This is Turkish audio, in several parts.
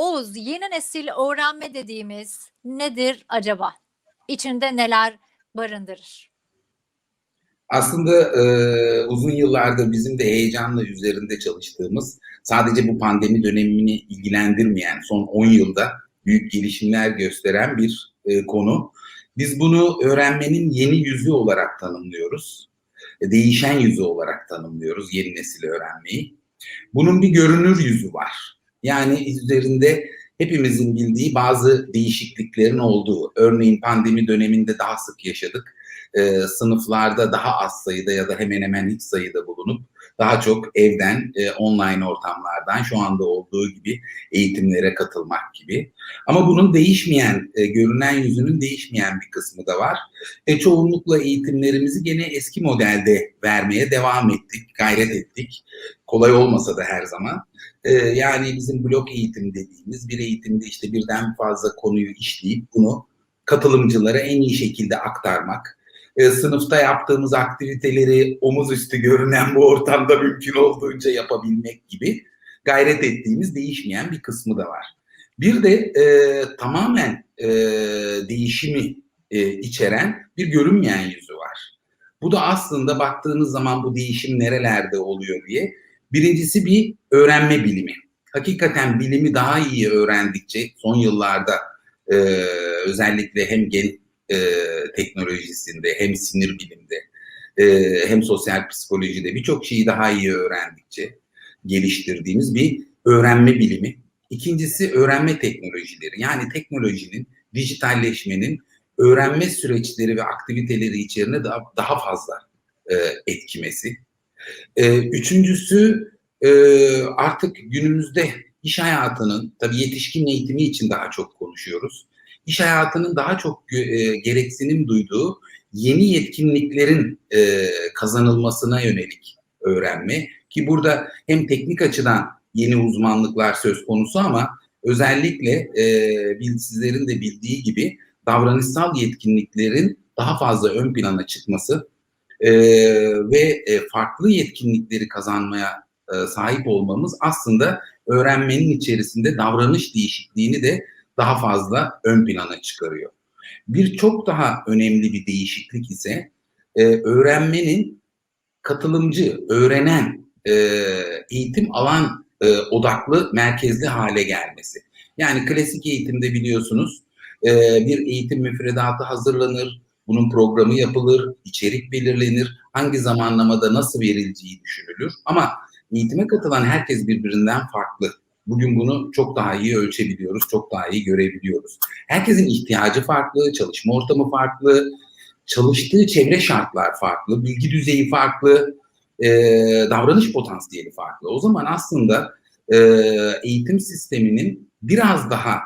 Oğuz, yeni nesil öğrenme dediğimiz nedir acaba? İçinde neler barındırır? Aslında e, uzun yıllardır bizim de heyecanla üzerinde çalıştığımız, sadece bu pandemi dönemini ilgilendirmeyen, son 10 yılda büyük gelişimler gösteren bir e, konu. Biz bunu öğrenmenin yeni yüzü olarak tanımlıyoruz. E, değişen yüzü olarak tanımlıyoruz yeni nesil öğrenmeyi. Bunun bir görünür yüzü var. Yani üzerinde hepimizin bildiği bazı değişikliklerin olduğu, örneğin pandemi döneminde daha sık yaşadık. E, sınıflarda daha az sayıda ya da hemen hemen hiç sayıda bulunup daha çok evden, e, online ortamlardan şu anda olduğu gibi eğitimlere katılmak gibi. Ama bunun değişmeyen, e, görünen yüzünün değişmeyen bir kısmı da var. E, çoğunlukla eğitimlerimizi gene eski modelde vermeye devam ettik, gayret ettik. Kolay olmasa da her zaman. E, yani bizim blok eğitim dediğimiz bir eğitimde işte birden fazla konuyu işleyip bunu katılımcılara en iyi şekilde aktarmak, e, sınıfta yaptığımız aktiviteleri omuz üstü görünen bu ortamda mümkün olduğunca yapabilmek gibi gayret ettiğimiz değişmeyen bir kısmı da var. Bir de e, tamamen e, değişimi e, içeren bir görünmeyen yüzü var. Bu da aslında baktığınız zaman bu değişim nerelerde oluyor diye. Birincisi bir öğrenme bilimi. Hakikaten bilimi daha iyi öğrendikçe son yıllarda e, özellikle hem gen e, teknolojisinde hem sinir bilimde e, hem sosyal psikolojide birçok şeyi daha iyi öğrendikçe geliştirdiğimiz bir öğrenme bilimi. İkincisi öğrenme teknolojileri. Yani teknolojinin, dijitalleşmenin öğrenme süreçleri ve aktiviteleri içerine daha, daha fazla e, etkimesi. E, üçüncüsü e, artık günümüzde iş hayatının, tabii yetişkin eğitimi için daha çok konuşuyoruz iş hayatının daha çok e, gereksinim duyduğu yeni yetkinliklerin e, kazanılmasına yönelik öğrenme. Ki burada hem teknik açıdan yeni uzmanlıklar söz konusu ama özellikle e, sizlerin de bildiği gibi davranışsal yetkinliklerin daha fazla ön plana çıkması e, ve farklı yetkinlikleri kazanmaya sahip olmamız aslında öğrenmenin içerisinde davranış değişikliğini de daha fazla ön plana çıkarıyor. Bir çok daha önemli bir değişiklik ise e, öğrenmenin katılımcı, öğrenen, e, eğitim alan e, odaklı, merkezli hale gelmesi. Yani klasik eğitimde biliyorsunuz e, bir eğitim müfredatı hazırlanır, bunun programı yapılır, içerik belirlenir, hangi zamanlamada nasıl verileceği düşünülür. Ama eğitime katılan herkes birbirinden farklı. Bugün bunu çok daha iyi ölçebiliyoruz, çok daha iyi görebiliyoruz. Herkesin ihtiyacı farklı, çalışma ortamı farklı, çalıştığı çevre şartlar farklı, bilgi düzeyi farklı, e, davranış potansiyeli farklı. O zaman aslında e, eğitim sisteminin biraz daha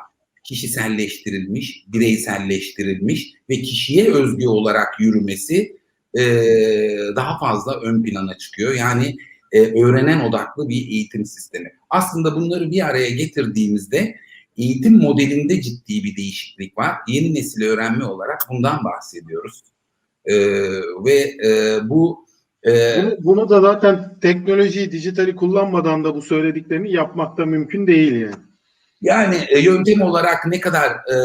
kişiselleştirilmiş, bireyselleştirilmiş ve kişiye özgü olarak yürümesi e, daha fazla ön plana çıkıyor. Yani e, öğrenen odaklı bir eğitim sistemi. Aslında bunları bir araya getirdiğimizde eğitim modelinde ciddi bir değişiklik var. Yeni nesil öğrenme olarak bundan bahsediyoruz. E, ve e, bu e, bunu, bunu da zaten teknolojiyi, dijitali kullanmadan da bu söylediklerini yapmak da mümkün değil yani. Yani e, yöntem olarak ne kadar e,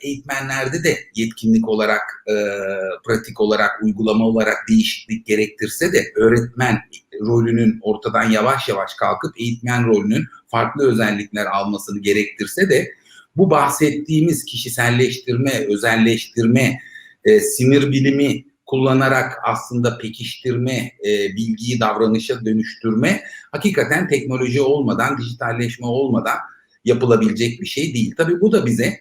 eğitmenlerde de yetkinlik olarak, e, pratik olarak, uygulama olarak değişiklik gerektirse de öğretmen rolünün ortadan yavaş yavaş kalkıp eğitmen rolünün farklı özellikler almasını gerektirse de bu bahsettiğimiz kişiselleştirme, özelleştirme, e, sinir bilimi kullanarak aslında pekiştirme, e, bilgiyi davranışa dönüştürme hakikaten teknoloji olmadan, dijitalleşme olmadan yapılabilecek bir şey değil. Tabii bu da bize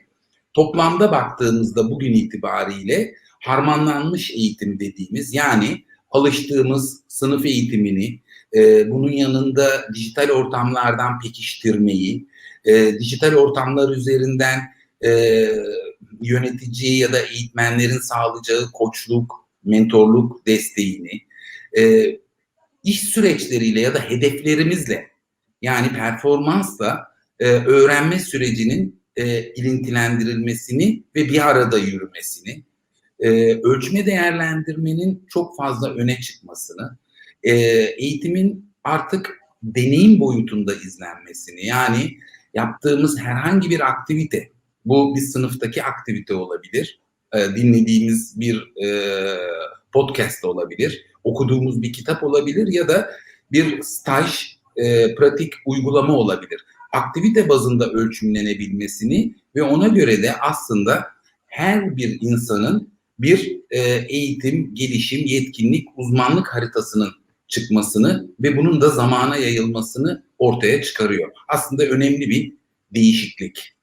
toplamda baktığımızda bugün itibariyle harmanlanmış eğitim dediğimiz yani alıştığımız sınıf eğitimini, e, bunun yanında dijital ortamlardan pekiştirmeyi, e, dijital ortamlar üzerinden e, yönetici ya da eğitmenlerin sağlayacağı koçluk, mentorluk desteğini, e, iş süreçleriyle ya da hedeflerimizle yani performansla e, öğrenme sürecinin e, ilintilendirilmesini ve bir arada yürümesini, e, ölçme değerlendirmenin çok fazla öne çıkmasını, e, eğitimin artık deneyim boyutunda izlenmesini yani yaptığımız herhangi bir aktivite, bu bir sınıftaki aktivite olabilir, e, dinlediğimiz bir e, podcast olabilir, okuduğumuz bir kitap olabilir ya da bir staj, e, pratik uygulama olabilir. Aktivite bazında ölçümlenebilmesini ve ona göre de aslında her bir insanın bir e, eğitim, gelişim, yetkinlik, uzmanlık haritasının çıkmasını ve bunun da zamana yayılmasını ortaya çıkarıyor. Aslında önemli bir değişiklik.